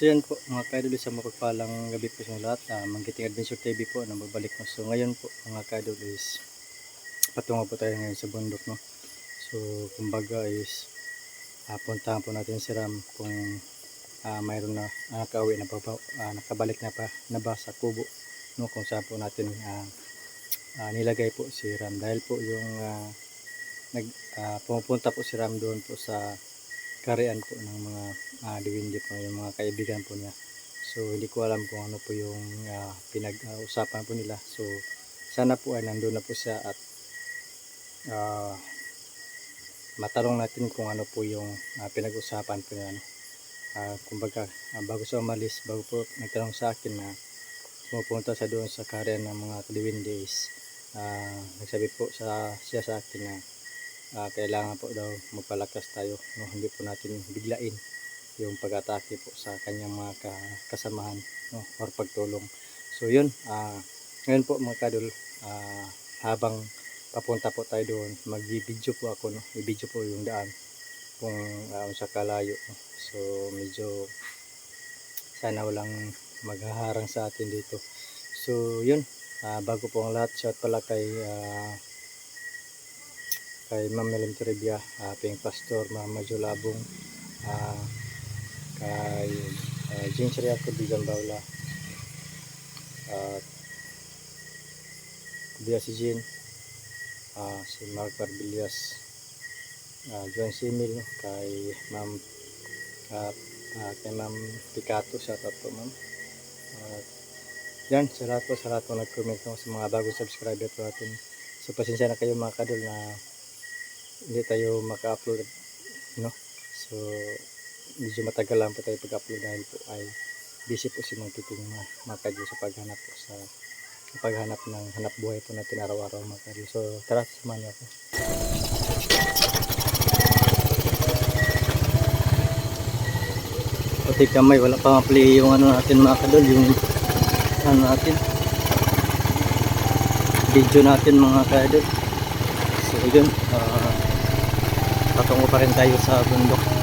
So yan po mga kaidol sa mapagpalang gabi po sa lahat. Uh, Manggiting Adventure TV po na magbalik na. So ngayon po mga kaidol is patungo po tayo ngayon sa bundok no. So kumbaga is uh, puntahan po natin si Ram kung uh, mayroon na uh, nakauwi na pa, uh, nakabalik na pa na ba sa kubo no kung saan po natin uh, uh, nilagay po si Ram dahil po yung uh, nag uh, pumupunta po si Ram doon po sa karian po ng mga uh, diwindi po yung mga kaibigan po niya so hindi ko alam kung ano po yung uh, pinag-usapan po nila so sana po ay nandun na po siya at uh, matanong natin kung ano po yung uh, pinag-usapan po niya no? uh, kumbaga uh, bago siya umalis bago po nagtanong sa akin na pumupunta sa doon sa karian ng mga diwindi is uh, nagsabi po sa, siya sa akin na uh, kailangan po daw magpalakas tayo no? Hindi po natin biglain yung pag-atake po sa kanyang mga ka- kasamahan no? Or pagtulong. So yun uh, ngayon po mga kadol uh, habang papunta po tayo doon mag-video po ako no? I-video po yung daan kung uh, sa kalayo no? so medyo sana walang maghaharang sa atin dito. So yun uh, bago po ang lahat shout pala kay uh, kay Ma'am Melim uh, Ping Pastor, Mama Julabong, uh, kay uh, Jing Siriaco Bigan Baula, at Kuya si Jean, uh, si Mark Barbilias, uh, John Simil, kay Ma'am uh, uh, kay Ma'am Picato, shout out po Ma'am. At yan, sa lahat po, sa lahat po nag-comment sa mga bagong subscriber po natin. So pasensya na kayo mga kadol na hindi tayo maka-upload no? So medyo matagal lang po tayo pag-upload dahil po ay busy po si mga titing mga, sa paghanap po sa paghanap ng hanap buhay po natin araw-araw mga so tara samahan niyo ako. Pati kamay wala pa ma-play yung ano natin mga kadol yung ano natin video natin mga kadol so yun uh, patungo pa rin tayo sa bundok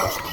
Oh.